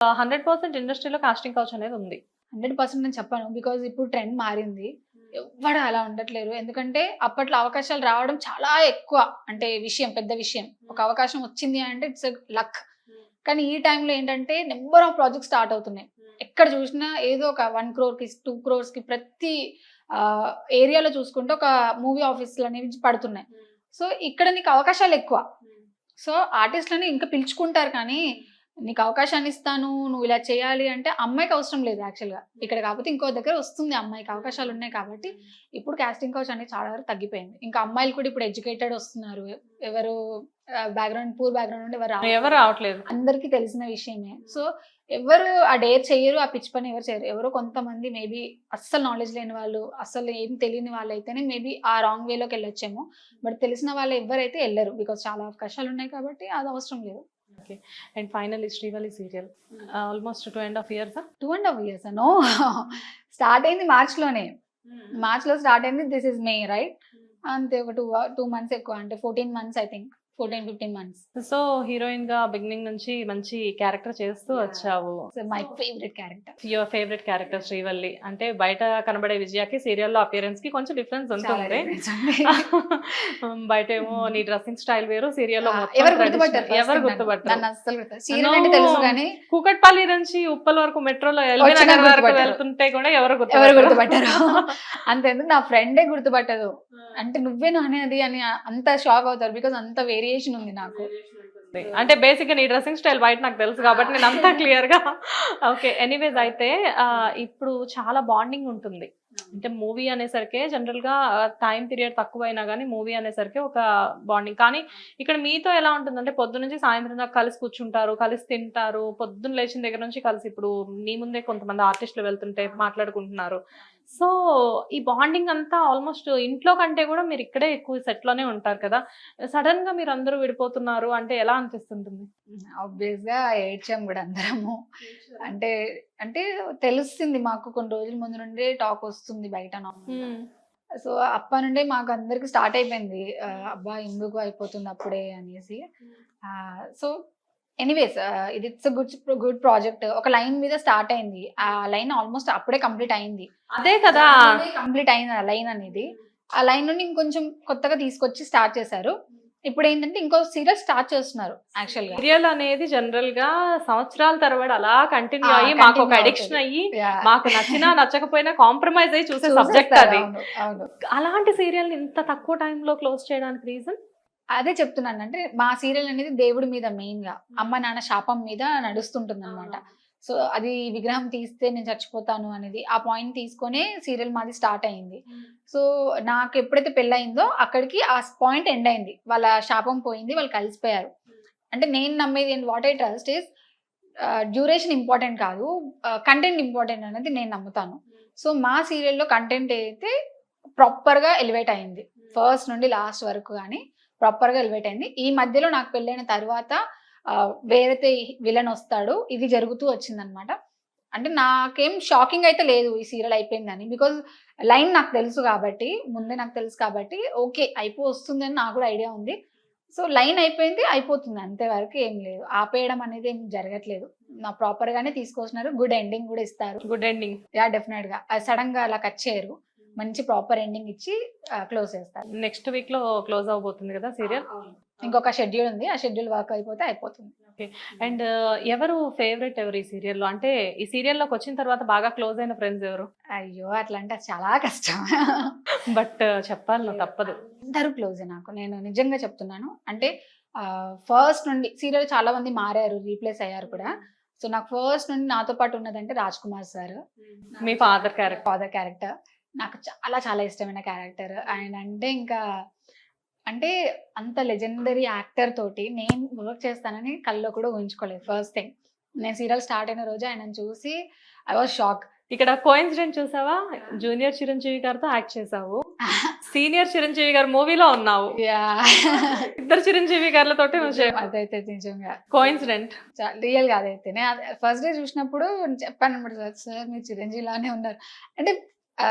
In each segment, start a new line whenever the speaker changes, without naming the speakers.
Hundred percent ఇండస్ట్రీలో casting couch అనేది ఉంది.
హండ్రెడ్ పర్సెంట్ నేను చెప్పాను. బికాజ్ ఇప్పుడు ట్రెండ్ మారింది. ఎవ్వడు అలా ఉండట్లేరు. ఎందుకంటే అప్పట్లో అవకాశాలు రావడం చాలా ఎక్కువ. అంటే విషయం పెద్ద విషయం. ఒక అవకాశం వచ్చింది అంటే ఇట్స్ లక్. కానీ ఈ టైంలో ఏంటంటే నెంబర్ ఆఫ్ ప్రాజెక్ట్స్ స్టార్ట్ అవుతున్నాయి. ఎక్కడ చూసినా ఏదో ఒక వన్ క్రోర్కి టూ క్రోర్స్కి ప్రతి ఏరియాలో చూసుకుంటే ఒక మూవీ ఆఫీసులు అనేవి పడుతున్నాయి. సో ఇక్కడ నీకు అవకాశాలు ఎక్కువ. సో ఆర్టిస్ట్లని ఇంకా పిలుచుకుంటారు కానీ నీకు అవకాశాన్ని ఇస్తాను నువ్వు ఇలా చేయాలి అంటే అమ్మాయికి అవసరం లేదు యాక్చువల్గా ఇక్కడ కాకపోతే ఇంకో దగ్గర వస్తుంది అమ్మాయికి అవకాశాలు ఉన్నాయి కాబట్టి ఇప్పుడు కాస్టింగ్ కౌచ్ అనేది చాలా వరకు తగ్గిపోయింది. ఇంకా అమ్మాయిలు కూడా ఇప్పుడు ఎడ్యుకేటెడ్ వస్తున్నారు. ఎవరు బ్యాక్గ్రౌండ్ పూర్ బ్యాక్గ్రౌండ్ నుండి ఎవరు.
ఎవరు రావట్లేదు.
అందరికీ తెలిసిన విషయమే. సో ఎవరు ఆ డేర్ చేయరు ఆ పిచ్ పని ఎవరు చేయరు. ఎవరో కొంతమంది మేబీ అస్సలు నాలెడ్జ్ లేని వాళ్ళు అస్సలు ఏం తెలియని వాళ్ళు అయితేనే మేబీ ఆ రాంగ్ వేలోకి వెళ్ళొచ్చేమో. బట్ తెలిసిన వాళ్ళు ఎవరైతే వెళ్ళరు బికాస్ చాలా అవకాశాలు ఉన్నాయి కాబట్టి అది అవసరం లేదు.
And final Srivalli serial almost two and half years
two and half years no start అయింది మార్చ్లోనే. మార్చ్లో స్టార్ట్ అయింది దిస్ ఇస్ మే రైట్ అంతే ఒక టూ టూ మంత్స్ ఎక్కువ అంటే fourteen months I think fourteen fifteen months
so హీరోయిన్గా beginning నుంచి మంచి క్యారెక్టర్ చేస్తూ. వచ్చావు.
My favourite character
your favourite character Srivalli. అంటే బయట కనబడే విజయాకి సీరియల్లో అపియరెన్స్కి కొంచెం డిఫరెన్స్ ఉంటుంది. బయట ఏమో నీ డ్రెస్సింగ్ స్టైల్ వేరు సీరియల్లో
ఎవరు గుర్తుపట్టారు first
ఎవరు. గుర్తుపట్టారు కూకట్పల్లి నుంచి ఉప్పల్ వరకు మెట్రోలో ఎల్బీ
వచ్చినా
నగర్ వరకు
గుర్తుపట్టరు.
వెళ్తుంటే కూడా ఎవరు
ఎవరు
గుర్తుపట్టరు
అంతెందుకు నా ఫ్రెండే గుర్తుపట్టదు. అంటే నువ్వేనా అనేది అని అంత షాక్ అవుతారు బికాస్ అంత వేరియేషన్ ఉంది నాకు.
అంటే బేసిక్గా నీ డ్రెస్సింగ్ స్టైల్ బయట నాకు తెలుసు కాబట్టి నేను అంతా క్లియర్గా. ఓకే ఎనీవేస్ అయితే ఇప్పుడు చాలా బాండింగ్ ఉంటుంది. అంటే మూవీ అనేసరికే జనరల్గా టైం పీరియడ్ తక్కువైనా కానీ మూవీ అనేసరికి ఒక బాండింగ్. కానీ ఇక్కడ మీతో ఎలా ఉంటుందంటే పొద్దు నుంచి సాయంత్రం దాకా కలిసి కూర్చుంటారు కలిసి తింటారు పొద్దున్న లేచిన దగ్గర నుంచి కలిసి ఇప్పుడు నీ ముందే కొంతమంది ఆర్టిస్టులు వెళ్తుంటే మాట్లాడుకుంటున్నారు. సో ఈ బాండింగ్ అంతా ఆల్మోస్ట్ ఇంట్లో కంటే కూడా మీరు ఇక్కడే ఎక్కువ సెట్లోనే లోనే ఉంటారు కదా. సడన్గా మీరు అందరూ విడిపోతున్నారు అంటే ఎలా అనిపిస్తుంటుంది?
ఆబ్వియస్గా ఏడ్చాం కూడా అందరము. అంటే అంటే తెలుస్తుంది మాకు కొన్ని రోజుల ముందు నుండి టాక్ వస్తుంది బయట సో అప్ప నుండే మాకు అందరికి స్టార్ట్ అయిపోయింది. అబ్బా ఎందుకు అయిపోతుంది అప్పుడే అనేసి. సో ఎనీవేస్ ఇది ఇట్స్ గుడ్ గుడ్ ప్రాజెక్ట్ ఒక లైన్ మీద స్టార్ట్ అయింది. ఆ లైన్ ఆల్మోస్ట్ అప్పుడే కంప్లీట్ అయింది.
అదే కదా!
కంప్లీట్ అయింది ఆ లైన్ అనేది. ఆ లైన్ నుండి ఇంకొంచెం కొత్తగా తీసుకొచ్చి స్టార్ట్ చేశారు. ఇప్పుడు ఏంటంటే ఇంకో సీరియల్ స్టార్ట్ చేస్తున్నారు యాక్చువల్గా.
సీరియల్ అనేది జనరల్గా సంవత్సరాల తరబడి అలా కంటిన్యూ అయ్యి మాకు ఒక అడిక్షన్. అయ్యి. మాకు నచ్చినా నచ్చకపోయినా కాంప్రమైజ్ అయ్యి చూసే సబ్జెక్ట్ అది. అలాంటి సీరియల్ ఇంత తక్కువ టైంలో క్లోజ్ చేయడానికి రీజన్
అదే చెప్తున్నాను అంటే మా సీరియల్ అనేది దేవుడి మీద మెయిన్గా అమ్మ నాన్న శాపం మీద నడుస్తుంటుంది అనమాట సో అది విగ్రహం తీస్తే నేను చచ్చిపోతాను అనేది ఆ పాయింట్ తీసుకొనే సీరియల్ మాది స్టార్ట్ అయింది. సో నాకు ఎప్పుడైతే పెళ్ళయిందో అక్కడికి ఆ పాయింట్ ఎండ్ అయింది. వాళ్ళ శాపం పోయింది వాళ్ళు కలిసిపోయారు. అంటే నేను నమ్మేది what I trust is duration important కాదు కంటెంట్ ఇంపార్టెంట్ అనేది నేను నమ్ముతాను. సో మా సీరియల్లో కంటెంట్ అయితే ప్రాపర్గా ఎలివేట్ అయింది. ఫస్ట్ నుండి లాస్ట్ వరకు కానీ ప్రాపర్గా ఎలివేట్ అయింది. ఈ మధ్యలో నాకు పెళ్ళైన తర్వాత వేరైతే విలన్ వస్తాడు ఇది జరుగుతూ వచ్చిందనమాట. అంటే నాకేం షాకింగ్ అయితే లేదు ఈ సీరియల్ అయిపోయిందని. బికాజ్ లైన్ నాకు తెలుసు కాబట్టి ముందే నాకు తెలుసు కాబట్టి ఓకే అయిపో వస్తుంది అని నాకు కూడా ఐడియా ఉంది. సో లైన్ అయిపోయింది అయిపోతుంది. అంతే వరకు ఏం లేదు. ఆపేయడం అనేది ఏం జరగట్లేదు. నా ప్రాపర్ గానే తీసుకొస్తున్నారు గుడ్ ఎండింగ్ కూడా ఇస్తారు.
గుడ్ ఎండింగ్
యా డెఫినెట్గా సడన్గా అలా కట్ చేయరు. మంచి ప్రాపర్ ఎండింగ్ ఇచ్చి క్లోజ్ చేస్తారు.
నెక్స్ట్ వీక్లో క్లోజ్ అవబోతుంది కదా సీరియల్?
ఇంకొక షెడ్యూల్ ఉంది. ఆ షెడ్యూల్ వర్క్ అయిపోతే అయిపోతుంది.
అండ్ ఎవరు ఫేవరెట్ ఎవరు ఈ సీరియల్లో అంటే ఈ సీరియల్లోకి వచ్చిన తర్వాత బాగా క్లోజ్ అయిన ఫ్రెండ్స్ ఎవరు?
అయ్యో! అట్లా అంటే చాలా కష్టం.
బట్ చెప్పాలి నాకు తప్పదు.
అందరూ క్లోజ్ నాకు. నేను నిజంగా చెప్తున్నాను. అంటే ఫస్ట్ నుండి సీరియల్ చాలా మంది మారారు రీప్లేస్ అయ్యారు కూడా. సో నాకు ఫస్ట్ నుండి నాతో పాటు ఉన్నదంటే రాజ్ కుమార్ సార్
మీ ఫాదర్ క్యారెక్టర్
ఫాదర్ క్యారెక్టర్ నాకు చాలా చాలా ఇష్టమైన క్యారెక్టర్ ఆయన అంటే ఇంకా అంటే అంత లెజెండరీ యాక్టర్ తోటి నేను వర్క్ చేస్తానని కల్లో కూడా ఊహించుకోలేదు ఫస్ట్ థింగ్ నేను సీరియల్ స్టార్ట్ అయిన రోజు ఆయన చూసి ఐ వాజ్ షాక్
ఇక్కడ కోయిన్సిడెంట్ చూసావా? జూనియర్ చిరంజీవి గారితో యాక్ట్ చేసావు సీనియర్ చిరంజీవి గారి మూవీలో ఉన్నావు. ఇద్దరు చిరంజీవి నువ్వు
అదైతే నిజంగా.
కోయిన్సిడెంట్
రియల్గా అదైతే. ఫస్ట్ డే చూసినప్పుడు చెప్పాను అనమాట సార్ మీరు చిరంజీవి లానే ఉన్నారు. అంటే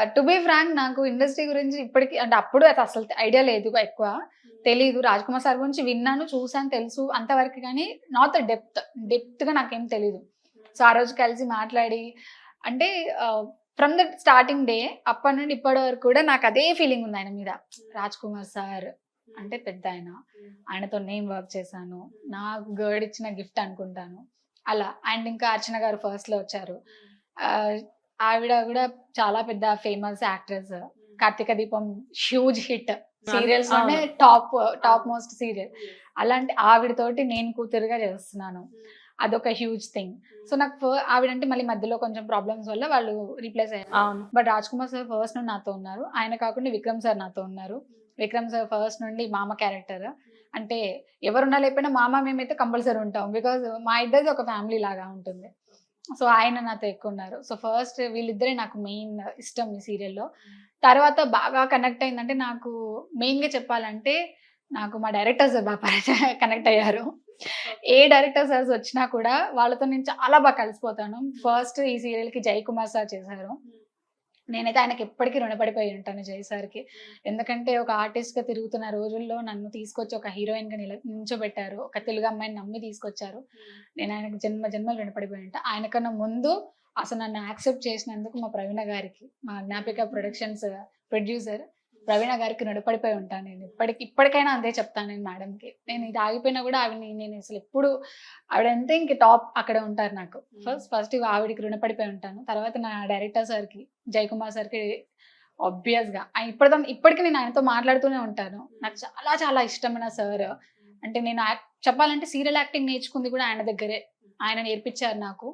టు బి ఫ్రాంక్ నాకు ఇండస్ట్రీ గురించి ఇప్పటికి అంటే అప్పుడు అది అసలు ఐడియా లేదు ఎక్కువ. తెలీదు. రాజ్ కుమార్ సార్ గురించి విన్నాను చూసాను తెలుసు అంతవరకు కానీ నాట్ డెప్త్ డెప్త్గా నాకేం తెలీదు. సో ఆ రోజు కలిసి మాట్లాడి అంటే ఫ్రమ్ ద స్టార్టింగ్ డే అప్పటి నుండి ఇప్పటి వరకు కూడా నాకు అదే ఫీలింగ్ ఉంది ఆయన మీద. రాజ్ కుమార్ సార్ అంటే పెద్ద ఆయన. ఆయనతో నేను వర్క్ చేశాను. నాకు గర్డ్ ఇచ్చిన గిఫ్ట్ అనుకుంటాను. అలా. అండ్ ఇంకా అర్చన గారు ఫస్ట్లో వచ్చారు. ఆవిడ కూడా చాలా పెద్ద famous actress Karthika Deepam huge hit సీరియల్స్లోనే top top most serial అలాంటి ఆవిడతోటి నేను కూతురుగా చేస్తున్నాను. అదొక హ్యూజ్ థింగ్ సో నాకు ఆవిడంటే మళ్ళీ మధ్యలో కొంచెం ప్రాబ్లమ్స్ వల్ల వాళ్ళు రీప్లేస్ అయ్యారు. But Raj Kumar sir first నుండి నాతో ఉన్నారు. ఆయన కాకుండా విక్రమ్ సార్ నాతో ఉన్నారు. విక్రమ్ సార్ ఫస్ట్ నుండి మామ క్యారెక్టర్ అంటే ఎవరున్నా లేకపోయినా మామ మేమైతే కంపల్సరీ ఉంటాం. బికాజ్ మా ఇద్దరిది ఒక ఫ్యామిలీ లాగా ఉంటుంది. సో ఆయన నాతో ఎక్కువ ఉన్నారు. సో ఫస్ట్ వీళ్ళిద్దరే నాకు మెయిన్ ఇష్టం ఈ సీరియల్లో. తర్వాత బాగా కనెక్ట్ అయిందంటే నాకు మెయిన్గా చెప్పాలంటే నాకు మా డైరెక్టర్ సార్ బాగా కనెక్ట్ అయ్యారు. ఏ డైరెక్టర్ సార్స్ వచ్చినా కూడా వాళ్ళతో నేను చాలా బాగా కలిసిపోతాను. ఫస్ట్ ఈ సీరియల్కి జై కుమార్ సార్ చేశారు. నేనైతే ఆయనకి ఎప్పటికీ రుణపడిపోయి ఉంటాను జై సార్కి. ఎందుకంటే ఒక ఆర్టిస్ట్గా తిరుగుతున్న రోజుల్లో నన్ను తీసుకొచ్చి ఒక హీరోయిన్గా నిల నిల్చోబెట్టారు. ఒక తెలుగు అమ్మాయిని నమ్మి తీసుకొచ్చారు. నేను ఆయనకు జన్మ జన్మలు రుణపడిపోయి ఉంటాను ఆయనకన్నా ముందు అసలు నన్ను యాక్సెప్ట్ చేసినందుకు మా ప్రవీణ గారికి మా జ్ఞాపిక ప్రొడక్షన్స్ ప్రొడ్యూసర్ ప్రవీణ గారికి రుణపడిపోయి ఉంటాను నేను. ఇప్పటికి ఇప్పటికైనా అంతే చెప్తాను నేను మేడంకి. నేను ఇది ఆగిపోయినా కూడా ఆవిడ నేను అసలు ఎప్పుడు ఆవిడ అంతే ఇంక టాప్ అక్కడ ఉంటారు నాకు. ఫస్ట్ ఫస్ట్ ఆవిడకి రుణపడిపోయి ఉంటాను. తర్వాత నా డైరెక్టర్ సార్కి జయకుమార్ సార్కి ఆబ్వియస్గా ఇప్పటితో ఇప్పటికీ నేను ఆయనతో మాట్లాడుతూనే ఉంటాను. నాకు చాలా చాలా ఇష్టమైన సార్. అంటే నేను చెప్పాలంటే సీరియల్ యాక్టింగ్ నేర్చుకుంది కూడా ఆయన దగ్గరే. ఆయన నేర్పించారు నాకు.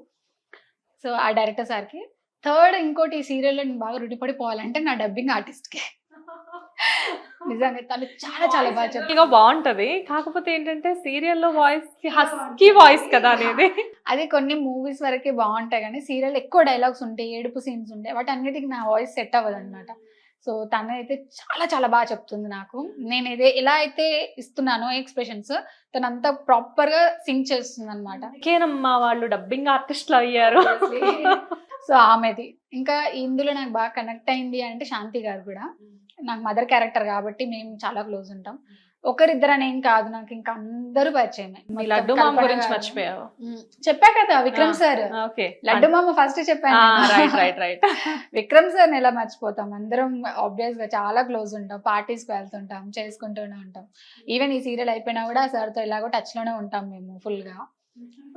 సో ఆ డైరెక్టర్ సార్కి. థర్డ్ ఇంకోటి ఈ సీరియల్లో నేను బాగా రుణపడిపోవాలంటే నా డబ్బింగ్ ఆర్టిస్ట్కి. నిజంగా తను చాలా చాలా బాగా చెప్తారు
గా బాగుంటది. కాకపోతే ఏంటంటే సీరియల్లో వాయిస్ హస్కీ వాయిస్ కదా అనేది.
అది కొన్ని మూవీస్ వరకే బాగుంటాయి కానీ సీరియల్ ఎక్కువ డైలాగ్స్ ఉంటాయి ఏడుపు సీన్స్ ఉంటాయి. వాటి అన్నిటికి నా వాయిస్ సెట్ అవ్వదు అనమాట సో తను అయితే చాలా చాలా బాగా చెప్తుంది నాకు. నేను ఇదే ఎలా అయితే ఇస్తున్నానో ఎక్స్ప్రెషన్స్ తను అంతా ప్రాపర్గా సింగ్ చేస్తుంది అనమాట
ఇంకేనమ్మా వాళ్ళు డబ్బింగ్ ఆర్టిస్ట్లు అయ్యారు.
సో ఆమెది. ఇంకా ఇందులో నాకు బాగా కనెక్ట్ అయింది అంటే శాంతి గారు కూడా. నాకు మదర్ క్యారెక్టర్ కాబట్టి మేము చాలా క్లోజ్ ఉంటాం. ఒకరిద్దరు అనేం కాదు నాకు ఇంకా అందరూ పరిచయమే.
లడ్డు మామ గురించి
గారు.
మర్చిపోయావు?
చెప్పా కదా విక్రమ్ సార్. లడ్డు మామ ఫస్ట్ చెప్పాను నేను.
Right right right
Vikram sir ఎలా మర్చిపోతాం? అందరం ఆబ్వియస్గా చాలా క్లోజ్ ఉంటాం. పార్టీస్ వెళ్తుంటాం చేసుకుంటూనే ఉంటాం. ఈవెన్ ఈ సీరియల్ అయిపోయినా కూడా సార్తో ఎలాగో టచ్లోనే ఉంటాం మేము ఫుల్గా.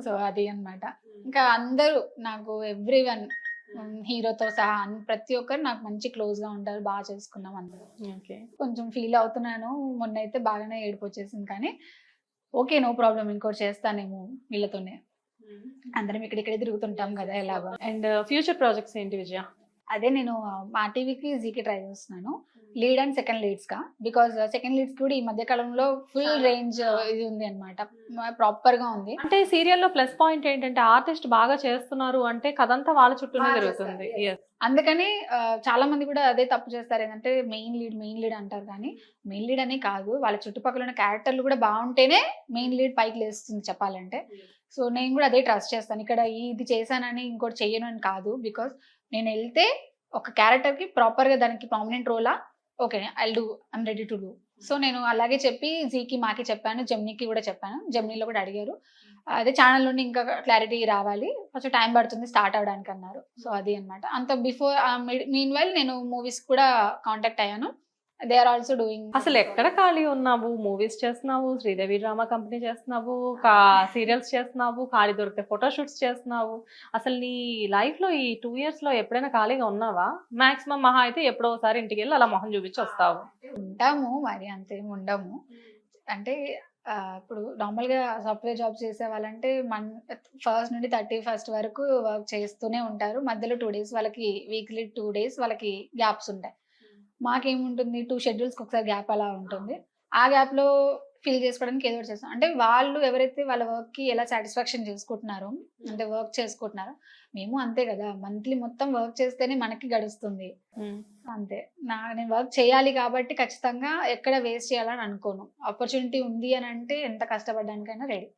సో అది అన్నమాట. ఇంకా అందరూ నాకు ఎవ్రీ వన్ హీరోతో సహా ప్రతి ఒక్కరు నాకు మంచి క్లోజ్గా ఉంటారు బాగా చేసుకున్నాం అందరూ.
ఓకే.
కొంచెం ఫీల్ అవుతున్నాను మొన్న అయితే బాగానే ఏడుపు వచ్చేసింది కానీ ఓకే నో ప్రాబ్లం ఇంకోటి చేస్తానేమో వీళ్ళతోనే. అందరం ఇక్కడిక్కడే తిరుగుతుంటాం కదా ఎలాగో.
అండ్ ఫ్యూచర్ ప్రాజెక్ట్స్ ఏంటి విజయ?
అదే నేను మా టీవీకి జీకి ట్రై చేస్తున్నాను. లీడ్ అండ్ సెకండ్ లీడ్స్గా బికాస్ సెకండ్ లీడ్స్ కూడా ఈ మధ్య కాలంలో ఫుల్ రేంజ్ ఇది ఉంది అనమాట ప్రాపర్గా ఉంది.
అంటే సీరియల్లో ప్లస్ పాయింట్ ఏంటంటే ఆర్టిస్ట్ బాగా చేస్తున్నారు అంటే కథంతా వాళ్ళ చుట్టూనే Yes.
అందుకని ఆ, చాలా మంది కూడా అదే తప్పు చేస్తారు. ఏంటంటే మెయిన్ లీడ్ మెయిన్ లీడ్ అంటారు కానీ మెయిన్ లీడ్ అనే కాదు. వాళ్ళ చుట్టుపక్కల ఉన్న క్యారెక్టర్లు కూడా బాగుంటేనే మెయిన్ లీడ్ పైకి లేస్తుంది చెప్పాలంటే. సో నేను కూడా అదే ట్రస్ట్ చేస్తాను. ఇక్కడ ఇది చేశానని ఇంకోటి చెయ్యను అని కాదు. బికాస్ నేను వెళ్తే ఒక క్యారెక్టర్కి ప్రాపర్గా దానికి prominent రోలా okay I do I'm ready to do so నేను అలాగే చెప్పి జీకి మాకి చెప్పాను జమ్నీకి కూడా చెప్పాను. జమ్నీలో కూడా అడిగారు. అదే ఛానల్ నుండి ఇంకా క్లారిటీ రావాలి. కొంచెం టైం పడుతుంది స్టార్ట్ అవడానికి అన్నారు సో అది అన్నమాట. అంత బిఫోర్ మీన్ వైల్ నేను మూవీస్ కూడా కాంటాక్ట్ అయ్యాను. దే ఆర్ ఆల్సో డూయింగ్
అసలు ఎక్కడ ఖాళీ ఉన్నావు? మూవీస్ చేస్తున్నావు? శ్రీదేవి డ్రామా కంపెనీ చేస్తున్నావు? కా సీరియల్స్ చేస్తున్నావు? ఖాళీ దొరికితే ఫోటో షూట్స్ చేస్తున్నావు? అసలు నీ లైఫ్లో ఈ టూ ఇయర్స్లో ఎప్పుడైనా ఖాళీగా ఉన్నావా? మాక్సిమం మహా అయితే ఎప్పుడో ఒకసారి ఇంటికి వెళ్ళి అలా మొహం చూపించి వస్తావు.
ఉంటాము మరి అంతేం ఉండము. అంటే ఇప్పుడు నార్మల్గా సాఫ్ట్వేర్ జాబ్ చేసే వాళ్ళంటే మన్ ఫస్ట్ నుండి థర్టీ ఫస్ట్ వరకు వర్క్ చేస్తూనే ఉంటారు. మధ్యలో టూ డేస్ వాళ్ళకి వీక్లీ టూ డేస్ వాళ్ళకి గ్యాప్స్ ఉంటాయి. మాకేముంటుంది? టూ షెడ్యూల్స్కి ఒకసారి గ్యాప్ అలా ఉంటుంది. ఆ గ్యాప్లో ఫిల్ చేసుకోవడానికి ఏదో ఒకటి చేస్తాం. అంటే వాళ్ళు ఎవరైతే వాళ్ళ వర్క్కి ఎలా సాటిస్ఫాక్షన్ చేసుకుంటున్నారో అంటే వర్క్ చేసుకుంటున్నారో మేము అంతే కదా. మంత్లీ మొత్తం వర్క్ చేస్తేనే మనకి గడుస్తుంది. అంతే. నా నేను వర్క్ చేయాలి కాబట్టి ఖచ్చితంగా ఎక్కడ వేస్ట్ చేయాలని అనుకోను. ఆపర్చునిటీ ఉంది అని అంటే ఎంత కష్టపడడానికైనా రెడీ